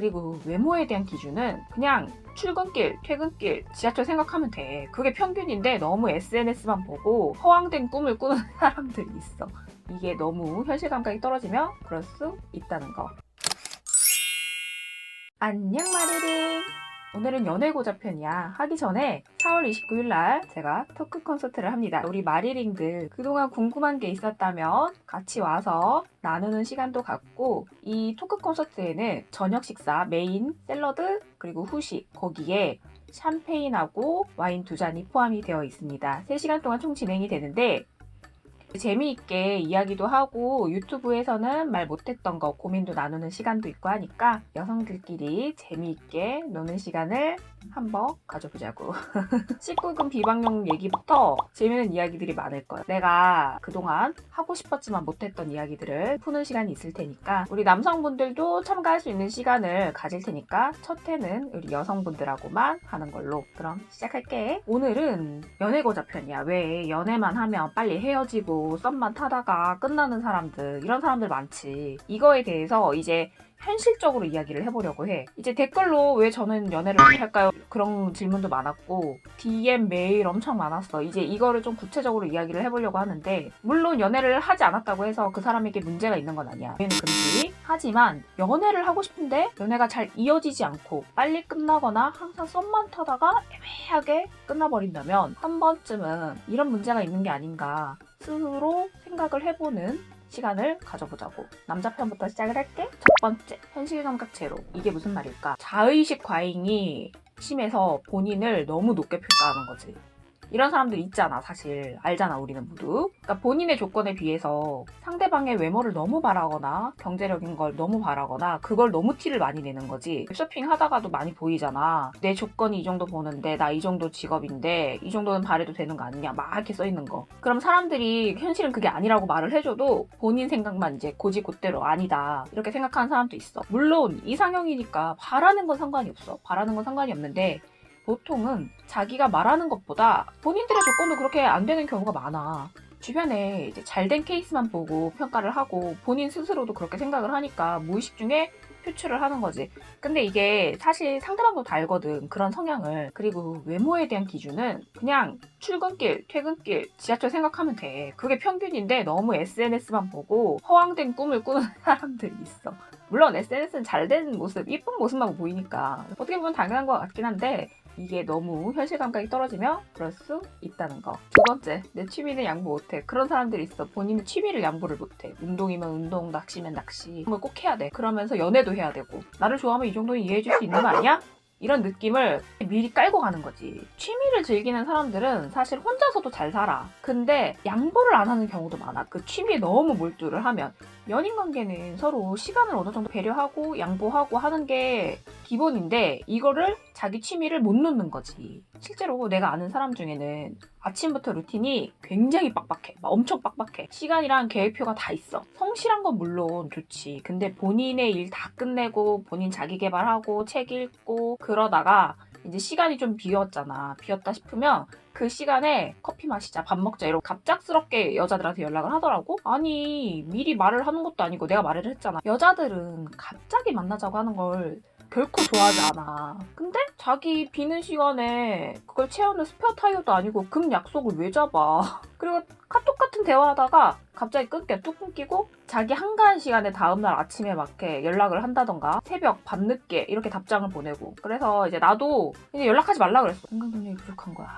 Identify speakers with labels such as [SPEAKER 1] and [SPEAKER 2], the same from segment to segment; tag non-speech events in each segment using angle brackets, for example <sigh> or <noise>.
[SPEAKER 1] 그리고 외모에 대한 기준은 그냥 출근길, 퇴근길, 지하철 생각하면 돼. 그게 평균인데 너무 SNS만 보고 허황된 꿈을 꾸는 <laughs> 사람들이 있어. 이게 너무 현실 감각이 떨어지면 그럴 수 있다는 거. 안녕 마리링! 오늘은 연애고자 편이야. 하기 전에 4월 29일 날 제가 토크 콘서트를 합니다. 우리 마리링들 그동안 궁금한 게 있었다면 같이 와서 나누는 시간도 갖고 이 토크 콘서트에는 저녁 식사, 메인, 샐러드, 그리고 후식 거기에 샴페인하고 와인 두 잔이 포함이 되어 있습니다. 3시간 동안 총 진행이 되는데 재미있게 이야기도 하고 유튜브에서는 말 못했던 거 고민도 나누는 시간도 있고 하니까 여성들끼리 재미있게 노는 시간을 한번 가져보자고. <laughs> 19금 비방용 얘기부터 재미있는 이야기들이 많을 거야. 내가 그동안 하고 싶었지만 못했던 이야기들을 푸는 시간이 있을 테니까 우리 남성분들도 참가할 수 있는 시간을 가질 테니까 첫 회는 우리 여성분들하고만 하는 걸로 그럼 시작할게. 오늘은 연애고자 편이야. 왜 연애만 하면 빨리 헤어지고 썸만 타다가 끝나는 사람들 이런 사람들 많지. 이거에 대해서 이제 현실적으로 이야기를 해보려고 해. 이제 댓글로 왜 저는 연애를 못할까요? 그런 질문도 많았고 DM 메일 엄청 많았어. 이제 이거를 좀 구체적으로 이야기를 해보려고 하는데 물론 연애를 하지 않았다고 해서 그 사람에게 문제가 있는 건 아니야. 연애는 금지. 하지만 연애를 하고 싶은데 연애가 잘 이어지지 않고 빨리 끝나거나 항상 썸만 타다가 애매하게 끝나버린다면 한 번쯤은 이런 문제가 있는 게 아닌가 스스로 생각을 해보는 시간을 가져보자고. 남자 편부터 시작을 할게. 첫 번째, 현실 감각 제로. 이게 무슨 말일까? 자의식 과잉이 심해서 본인을 너무 높게 평가하는 거지. 이런 사람들 있잖아, 사실. 알잖아, 우리는 모두. 그러니까 본인의 조건에 비해서 상대방의 외모를 너무 바라거나 경제력인 걸 너무 바라거나 그걸 너무 티를 많이 내는 거지. 쇼핑 하다가도 많이 보이잖아. 내 조건이 이 정도 보는데 나 이 정도 직업인데 이 정도는 바래도 되는 거 아니냐. 막 이렇게 써 있는 거. 그럼 사람들이 현실은 그게 아니라고 말을 해줘도 본인 생각만 이제 고지고대로 아니다. 이렇게 생각하는 사람도 있어. 물론 이상형이니까 바라는 건 상관이 없어. 바라는 건 상관이 없는데 보통은 자기가 말하는 것보다 본인들의 조건도 그렇게 안 되는 경우가 많아. 주변에 이제 잘된 케이스만 보고 평가를 하고 본인 스스로도 그렇게 생각을 하니까 무의식 중에 표출을 하는 거지. 근데 이게 사실 상대방도 다 알거든. 그런 성향을. 그리고 외모에 대한 기준은 그냥 출근길, 퇴근길, 지하철 생각하면 돼. 그게 평균인데 너무 SNS만 보고 허황된 꿈을 꾸는 <laughs> 사람들이 있어. 물론 SNS는 잘된 모습, 이쁜 모습만 보이니까 어떻게 보면 당연한 것 같긴 한데 이게 너무 현실 감각이 떨어지면 그럴 수 있다는 거. 두 번째, 내 취미는 양보 못해. 그런 사람들이 있어. 본인의 취미를 양보를 못해. 운동이면 운동, 낚시면 낚시. 이런 걸꼭 해야 돼. 그러면서 연애도 해야 되고. 나를 좋아하면 이 정도는 이해해줄 수 있는 거 아니야? 이런 느낌을 미리 깔고 가는 거지. 취미를 즐기는 사람들은 사실 혼자서도 잘 살아. 근데 양보를 안 하는 경우도 많아. 그 취미에 너무 몰두를 하면. 연인 관계는 서로 시간을 어느 정도 배려하고 양보하고 하는 게 기본인데 이거를 자기 취미를 못 놓는 거지. 실제로 내가 아는 사람 중에는 아침부터 루틴이 굉장히 빡빡해. 막 엄청 빡빡해. 시간이랑 계획표가 다 있어. 성실한 건 물론 좋지. 근데 본인의 일 다 끝내고 본인 자기 개발하고 책 읽고 그러다가 이제 시간이 좀 비었잖아. 비었다 싶으면 그 시간에 커피 마시자, 밥 먹자 이러고 갑작스럽게 여자들한테 연락을 하더라고. 아니 미리 말을 하는 것도 아니고 내가 말을 했잖아. 여자들은 갑자기 만나자고 하는 걸 결코 좋아하지 않아. 근데 자기 비는 시간에 그걸 채우는 스페어 타이어도 아니고 금 약속을 왜 잡아? <laughs> 그리고 카톡 같은 대화하다가 갑자기 끊겨 뚝 끊기고 자기 한가한 시간에 다음날 아침에 막 이렇게 연락을 한다던가 새벽 밤늦게 이렇게 답장을 보내고 그래서 이제 나도 이제 연락하지 말라 그랬어. 인간 능력이 부족한 거야.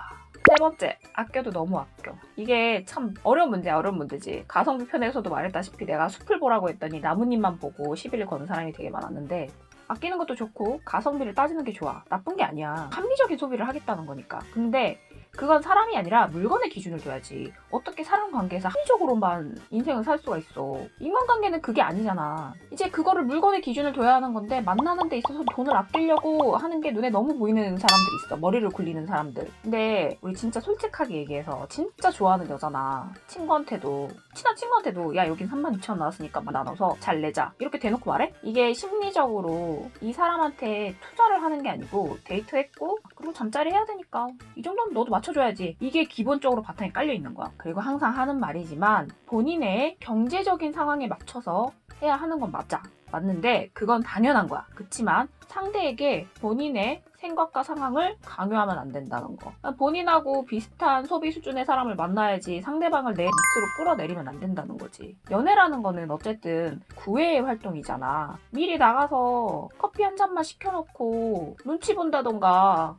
[SPEAKER 1] 세 번째, 아껴도 너무 아껴. 이게 참 어려운 문제야, 어려운 문제지. 가성비 편에서도 말했다시피 내가 숲을 보라고 했더니 나뭇잎만 보고 시비를 거는 사람이 되게 많았는데 아끼는 것도 좋고 가성비를 따지는 게 좋아. 나쁜 게 아니야. 합리적인 소비를 하겠다는 거니까. 근데 그건 사람이 아니라 물건의 기준을 둬야지. 어떻게 사람 관계에서 합리적으로만 인생을 살 수가 있어. 인간관계는 그게 아니잖아. 이제 그거를 물건의 기준을 둬야 하는 건데 만나는 데 있어서 돈을 아끼려고 하는 게 눈에 너무 보이는 사람들이 있어. 머리를 굴리는 사람들. 근데 우리 진짜 솔직하게 얘기해서 진짜 좋아하는 여자나 친구한테도 친한 친구한테도 야 여긴 32,000원 나왔으니까 막 나눠서 잘 내자. 이렇게 대놓고 말해? 이게 심리적으로 이 사람한테 투자를 하는 게 아니고 데이트했고 그리고 잠자리 해야 되니까 이 정도는 너도 맞 춰줘야지. 이게 기본적으로 바탕에 깔려 있는 거야. 그리고 항상 하는 말이지만 본인의 경제적인 상황에 맞춰서 해야 하는 건 맞아. 맞는데 그건 당연한 거야. 그치만 상대에게 본인의 생각과 상황을 강요하면 안 된다는 거. 본인하고 비슷한 소비 수준의 사람을 만나야지 상대방을 내 밑으로 끌어내리면 안 된다는 거지. 연애라는 거는 어쨌든 구애의 활동이잖아. 미리 나가서 커피 한 잔만 시켜놓고 눈치 본다던가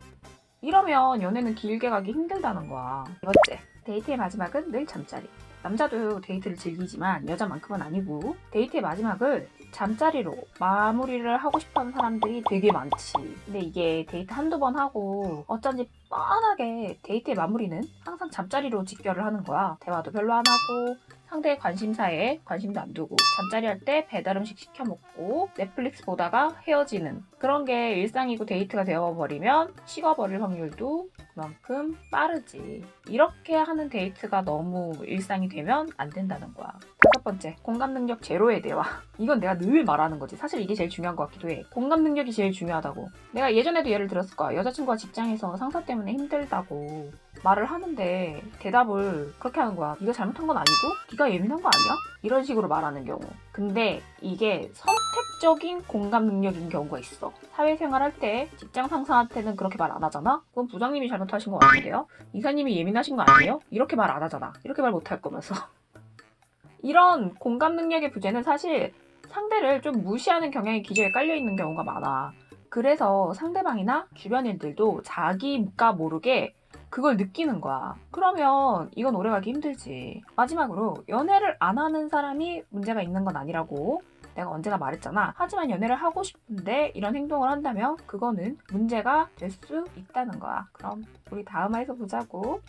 [SPEAKER 1] 이러면 연애는 길게 가기 힘들다는 거야. 네 번째, 데이트의 마지막은 늘 잠자리. 남자도 데이트를 즐기지만 여자만큼은 아니고 데이트의 마지막을 잠자리로 마무리를 하고 싶어하는 사람들이 되게 많지. 근데 이게 데이트 한두 번 하고 어쩐지 뻔하게 데이트의 마무리는 항상 잠자리로 직결을 하는 거야. 대화도 별로 안 하고 상대의 관심사에 관심도 안 두고 잠자리 할 때 배달 음식 시켜 먹고 넷플릭스 보다가 헤어지는 그런 게 일상이고 데이트가 되어버리면 식어버릴 확률도 그만큼 빠르지. 이렇게 하는 데이트가 너무 일상이 되면 안 된다는 거야. 다섯 번째, 공감 능력 제로의 대화. 이건 내가 늘 말하는 거지. 사실 이게 제일 중요한 것 같기도 해. 공감 능력이 제일 중요하다고. 내가 예전에도 예를 들었을 거야. 여자친구가 직장에서 상사 때문에 힘들다고 말을 하는데 대답을 그렇게 하는 거야. 네가 잘못한 건 아니고 네가 예민한 거 아니야? 이런 식으로 말하는 경우. 근데 이게 선택적인 공감 능력인 경우가 있어. 사회생활 할 때 직장 상사한테는 그렇게 말 안 하잖아? 그건 부장님이 잘못하신 거 아닌데요? 이사님이 예민하신 거 아니에요? 이렇게 말 안 하잖아. 이렇게 말 못 할 거면서. <laughs> 이런 공감 능력의 부재는 사실 상대를 좀 무시하는 경향이 기저에 깔려 있는 경우가 많아. 그래서 상대방이나 주변 일들도 자기가 모르게 그걸 느끼는 거야. 그러면 이건 오래가기 힘들지. 마지막으로 연애를 안 하는 사람이 문제가 있는 건 아니라고 내가 언제나 말했잖아. 하지만 연애를 하고 싶은데 이런 행동을 한다면 그거는 문제가 될 수 있다는 거야. 그럼 우리 다음 화에서 보자고.